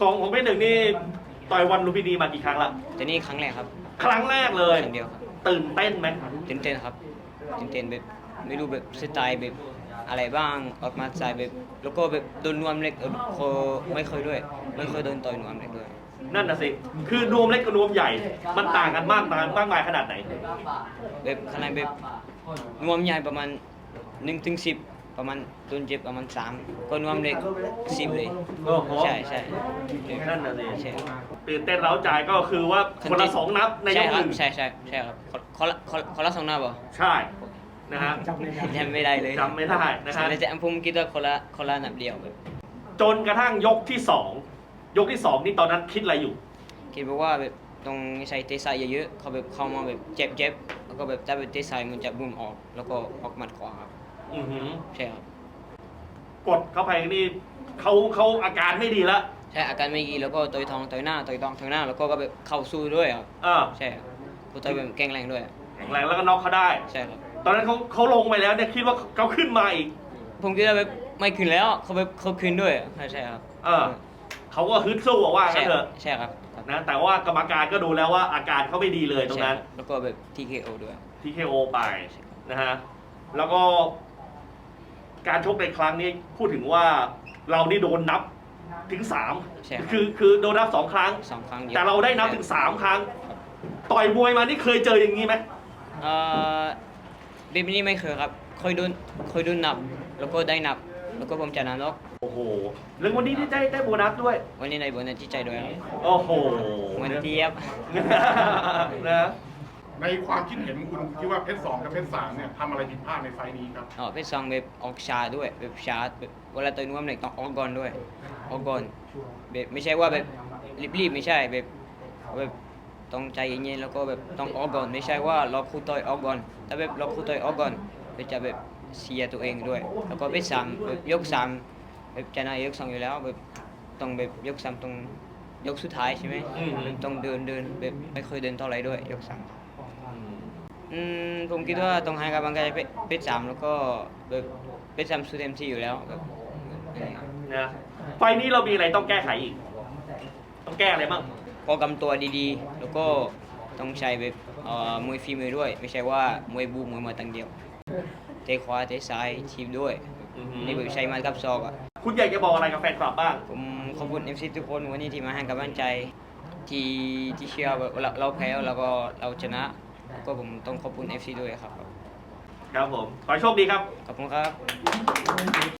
ของของเป็นหนึ่งนี่ต่อยวันลุมพินีมากี่ครั้งละแต่นี่ครั้งแรกครับครั้งแรกเลยครั้งเดียวครับตื่นเต้นไหมตื่นเต้นครับตื่นเต้นแบบไม่รู้แบบสไตล์แบบอะไรบ้างออกมาสไตล์แบบแล้วก็แบบโดนนวมเล็กเออเขาไม่เคยด้วย ไม่เคยโดนต่อยนวมเล็กด้วยนั่นน่ะสิคือนวมเล็กกับนวมใหญ่ มันต่างกันมากมายมากมายขนาดไหนแบบขนาดแบบนวมใหญ่ประมาณหนึ่งถึงสิบ ประมาณโดนเจ็บประมาณสามก็นวมเล็กสิบเลยโอ้โหใช่ใช่นั่นน่ะสิใช่ตื่นเต้นเร้าใจก็คือว่าคนละสองนับในยใช่กคหรับนึ่งใช่ใช่ใช่ครับคนละคนคนละสองหน้าบ่ใช่นะฮะจำไม่ได้เลยจำไม่ได้นะฮะแต่ผมคิดว่าคนละคนละนับเดียวแบบจนกระทั่งยกที่สองยกที่สองนี่ตอนนั้นคิดอะไรอยู่ คิดบอกว่าแบบต้องใช้เตะซ้ายเยอะๆเขาแบบเข้ามาแบบเจ็บเจ็บแล้วก็แบบถ้าแบบเตะซ้ายมันจะบุ้มออก แล้วก็ออกหมัดขวาครับ อือหือใช่ครับกดเข้าไปนี่เขาเขาอาการไม่ดีแล้วใช่อาการไม่ดีแล้วก็ต่อยท้องต่อยหน้าต่อยท้องต่อยหน้า แล้วก็แบบเข้าสู้ด้วยครับเออใช่ครับผู้ต่อยแบบแข็งแรงด้วยแข็งแรงแล้วก็น็อกเขาได้ ใช่ครับ ตอนนั้นเขาเขาลงไปแล้วเนี่ยคิดว่าเขาขึ้นมาอีก ผมคิดว่าแบบไม่คืนแล้วเขาแบบเขาคืนด้วยใช่ใช่ครับเออเขาก็ฮึดสู้อะว่าใช่กันเถอะใช่ครับครับนะแต่ว่ากรรมการก็ดูแล้วว่าอาการเขาไม่ดีเลยตรงนั้น ใช่คบแล้วก็แบบ TKO ด้วย TKO ไปนะฮะ แล้วก็ การชกในครั้งนี้พูดถึงว่าเรานี่โดนนับถึงสามใช่ครับ คือคือโดนนับสองครั้ง สองครั้งดียวแต่เราได้นับถึงสามครั้ง ต่อยมวยมานี่เคยเจออย่างนี้ไหมเอ่อแบบนี้ไม่เคยครับเคยโดนเคยโดนนับ แล้วก็ได้นับ แล้วก็ผมชนะน็อกโอ้โหแล้ววันนี้ได้ได้ได้โบนัสด้วย วันนี้ในบนที่ใจด้วยครับโอ้โห เหมือนเทียบ นะ ในความคิดเห็นคุณคิดว่าเพชรสองกับเพชรสามเนี่ยทำอะไรผิดพลาดในไฟล์นี้ครับ อ๋อเพชรซองแบบออกชาด้วยแบบชาแบบเวลาต่อยนวมเนี่ยต้องออกก่อนด้วยออกก่อนแบบไม่ใช่ว่าแบบรีบๆไม่ใช่แบบแบบต้องใจเย็นๆแล้วก็แบบต้องออกก่อนไม่ใช่ว่าเราคู่ต่อยออกก่อนถ้าแบบเราคู่ต่อยออกก่อนก็จะแบบเสียตัวเองด้วย แล้วก็เพชรสามแบบยกสามแบบชนะยกสองอยู่แล้วแบบต้องแบบยกสามตรงยกสุดท้ายใช่ไหมอืม แบบต้องเดินเดินแบบไม่เคยเดินเท่าไหรด้วยยกสาม อืมผมคิดว่าต้องให้กำลังใจเพเพชรสามแล้วก็แบบเพชรสามสู้เต็มที่อยู่แล้วแบบนะไฟล์นี้เรามีอะไรต้องแก้ไขอีก ต้องแก้อะไรบ้างก็กำตัวดีๆ แล้วก็ต้องใช้แบบเอ่อมวยฝีมือด้วย ไม่ใช่ว่ามวยบูมวยมาตั้งเดียวเตะขวาเตะซ้ายทีมด้วยอือหือนี่แบบใช้มันกับศอกอะคุณอยากจะบอกอะไรกับแฟนคลับบ้าง ผมขอบคุณเอฟซีทุกคนวันนี้ที่มาให้กำลังใจที่ที่เชื่อว่าเราเราแพ้แล้วก็เราชนะ แล้วก็ผมต้องขอบคุณเอฟซีด้วยครับ ครับผม ขอให้โชคดีครับ ขอบคุณครับ